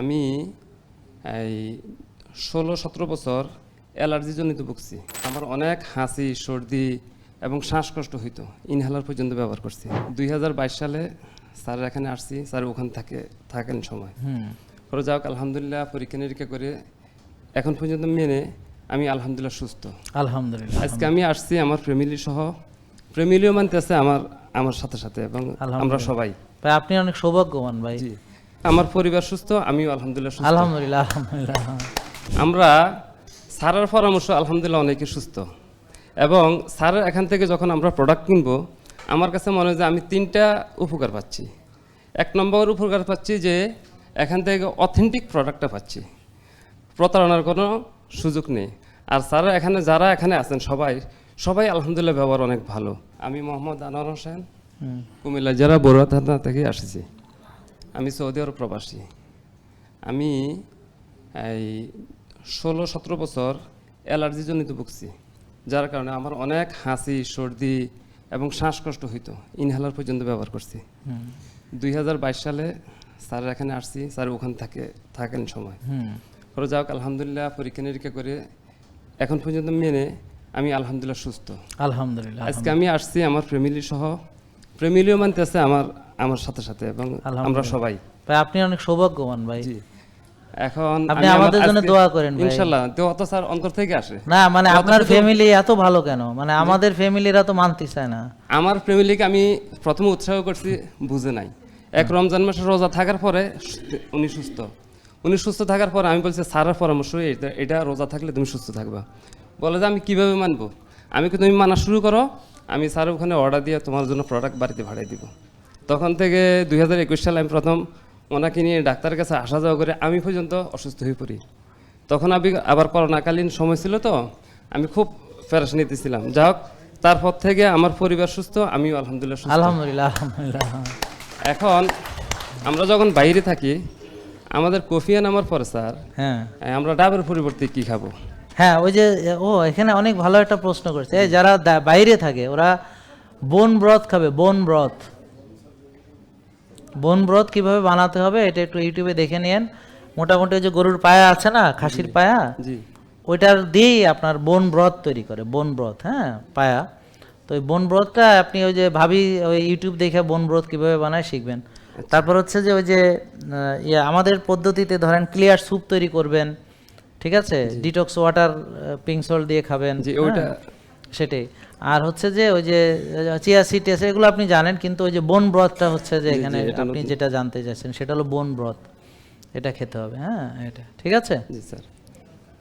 আমি এই ষোলো সতেরো বছর অ্যালার্জি জনিত ভুগছি। আমার অনেক হাসি সর্দি এবং শ্বাসকষ্ট হইতো। ইনহেলার পর্যন্ত ব্যবহার করছি। দুই হাজার বাইশ সালে স্যার এখানে আসছি। স্যার ওখানে থাকে থাকেন সময়। পরে যাক আলহামদুলিল্লাহ পরীক্ষা নিরীক্ষা করে এখন পর্যন্ত মেনে আমি আলহামদুলিল্লাহ সুস্থ। আলহামদুলিল্লাহ আজকে আমি আসছি আমার ফ্যামিলি সহ। ফ্যামিলিও মানতে আছে আমার আমার সাথে সাথে এবং আমরা সবাই। ভাই আপনি অনেক সৌভাগ্যবান ভাই। আমার পরিবার সুস্থ আমিও আলহামদুলিল্লাহ সুস্থ। আলহামদুলিল্লাহ আলহামদুলিল্লাহ। আমরা স্যারের পরামর্শ আলহামদুলিল্লাহ অনেকে সুস্থ। এবং স্যারের এখান থেকে যখন আমরা প্রোডাক্ট কিনবো আমার কাছে মনে হয় যে আমি তিনটা উপকার পাচ্ছি। এক নম্বর উপকার পাচ্ছি যে এখান থেকে অথেন্টিক প্রোডাক্টটা পাচ্ছি। প্রতারণার কোনো সুযোগ নেই। আর স্যার এখানে যারা এখানে আছেন সবাই সবাই আলহামদুলিল্লাহ ব্যবহার অনেক ভালো। আমি মোহাম্মদ আনোয়ার হোসেন কুমিল্লা জেলা বড়ুয়া থানা থেকে আসছি। আমি সৌদি আরব প্রবাসী। আমি এই ষোলো সতেরো বছর অ্যালার্জি জনিত ভুগছি যার কারণে আমার অনেক হাসি সর্দি এবং শ্বাসকষ্ট হইতো ইনহেলার পর্যন্ত ব্যবহার করছি। দুই সালে স্যার এখানে আসছি স্যার ওখানে থাকে থাকেন সময়। পরে যাক আলহামদুলিল্লাহ পরীক্ষা নিরীক্ষা করে এখন পর্যন্ত মেনে আমি আলহামদুলিল্লাহ সুস্থ। আলহামদুলিল্লাহ আজকে আমি আসছি আমার ফ্যামিলি সহ। ফ্যামিলিও মানতে আছে আমার আমার সাথে সাথে এবং আমরা সবাই। ভাই আপনি অনেক সৌভাগ্যবান ভাই। জি। এখন আপনি আমাদের জন্য দোয়া করেন ভাই। ইনশাল্লাহ দোয়া তো স্যার অন্তর থেকে আসে। না মানে আপনার ফ্যামিলি এত ভালো কেন? মানে আমাদের ফ্যামিলিরা তো মানতে চায় না। আমার ফ্যামিলিকে আমি প্রথমে উৎসাহ করছি বুঝে নাই। এক রমজান মাসে রোজা থাকার পরে উনি সুস্থ। উনি সুস্থ থাকার পরে আমি বলছি স্যারের পরামর্শ এটা এটা রোজা থাকলে তুমি সুস্থ থাকবা। বলে যে আমি কীভাবে মানবো? আমি কি তুমি মানা শুরু করো আমি স্যার ওখানে অর্ডার দিয়ে তোমার জন্য প্রোডাক্ট বাড়িতে ভাড়াই দিব। তখন থেকে দুই হাজার একুশ সালে আমি প্রথম ওনাকে নিয়ে ডাক্তারের কাছে আসা যাওয়া করে আমি পর্যন্ত অসুস্থ হয়ে পড়ি। তখন আমি আবার করোনাকালীন সময় ছিল তো আমি খুব ফেরাস নিতেছিলাম। যা হোক তারপর থেকে আমার পরিবার সুস্থ আমিও আলহামদুলিল্লাহ আলহামদুলিল্লাহ এখন আমরা যখন বাইরে থাকি আমাদের কফিয়া নামার পরে স্যার। হ্যাঁ। আমরা ডাবের পরিবর্তে কি খাব? হ্যাঁ ওই যে ও এখানে অনেক ভালো একটা প্রশ্ন করছে। এই যারা বাইরে থাকে ওরা বন ব্রথ খাবে বন ব্রথ বন ব্রথ কীভাবে বানাতে হবে এটা একটু ইউটিউবে দেখে নিন মোটামুটি যে গরুর পায়া আছে না খাসির পায়া? ওইটার দিয়েই আপনার বন ব্রথ তৈরি করে বন ব্রথ হ্যাঁ পায়া। তো ওই বন ব্রথটা আপনি ওই যে ভাবি ওই ইউটিউব দেখে বন ব্রথ কীভাবে বানায় শিখবেন। তারপর হচ্ছে যে ওই যে ইয়ে আমাদের পদ্ধতিতে ধরেন ক্লিয়ার স্যুপ তৈরি করবেন ঠিক আছে? ডিটক্স ওয়াটার পিঙ্ক সল্ট দিয়ে খাবেন ওইটা- হ্যাঁ, সেটাই। আর হচ্ছে যে ওই যে চিয়া আছে এগুলো আপনি জানেন কিন্তু ওই যে বন ব্রথটা হচ্ছে যে এখানে আপনি যেটা জানতে চাইছেন সেটা হলো বন ব্রথ এটা খেতে হবে হ্যাঁ এটা। ঠিক আছে? জি স্যার।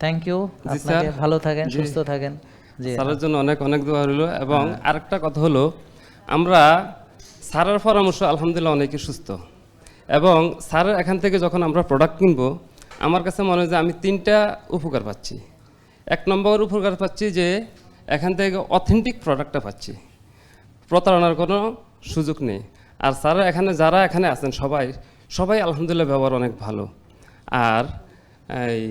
থ্যাংক ইউ আপনাকে ভালো থাকেন সুস্থ থাকেন। জি স্যারের জন্য অনেক অনেক দোয়া হলো এবং আরেকটা কথা হলো আমরা স্যারের পরামর্শ আলহামদুলিল্লাহ অনেকে সুস্থ। এবং স্যারের এখান থেকে যখন আমরা প্রোডাক্ট কিনবো আমার কাছে মনে হয় যে আমি তিনটা উপকার পাচ্ছি। এক নম্বর উপকার পাচ্ছি যে এখান থেকে অথেন্টিক প্রোডাক্টটা পাচ্ছি। প্রতারণার কোনো সুযোগ নেই। আর স্যার এখানে, যারা এখানে আছেন সবাই সবাই আলহামদুলিল্লাহ ব্যবহার অনেক ভালো। আর এই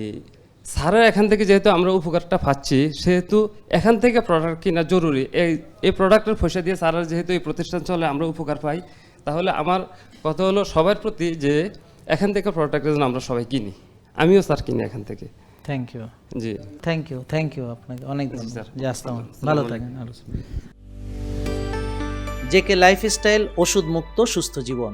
স্যারের এখান থেকে যেহেতু আমরা উপকারটা পাচ্ছি, সেহেতু এখান থেকে প্রোডাক্ট কিনা জরুরি। এই এই প্রোডাক্টের পয়সা দিয়ে স্যারের যেহেতু এই প্রতিষ্ঠান চলে, আমরা উপকার পাই। তাহলে আমার কথা হলো সবার প্রতি যে এখান থেকে প্রোডাক্টের জন্য আমরা সবাই কিনি। আমিও স্যার কিনি এখান থেকে। Thank you ji. Thank you thank you আপনাকে। অনেক স্যার। জি আসসালাম ভালো থাকেন জেকে লাইফস্টাইল ওষুধ মুক্ত সুস্থ জীবন।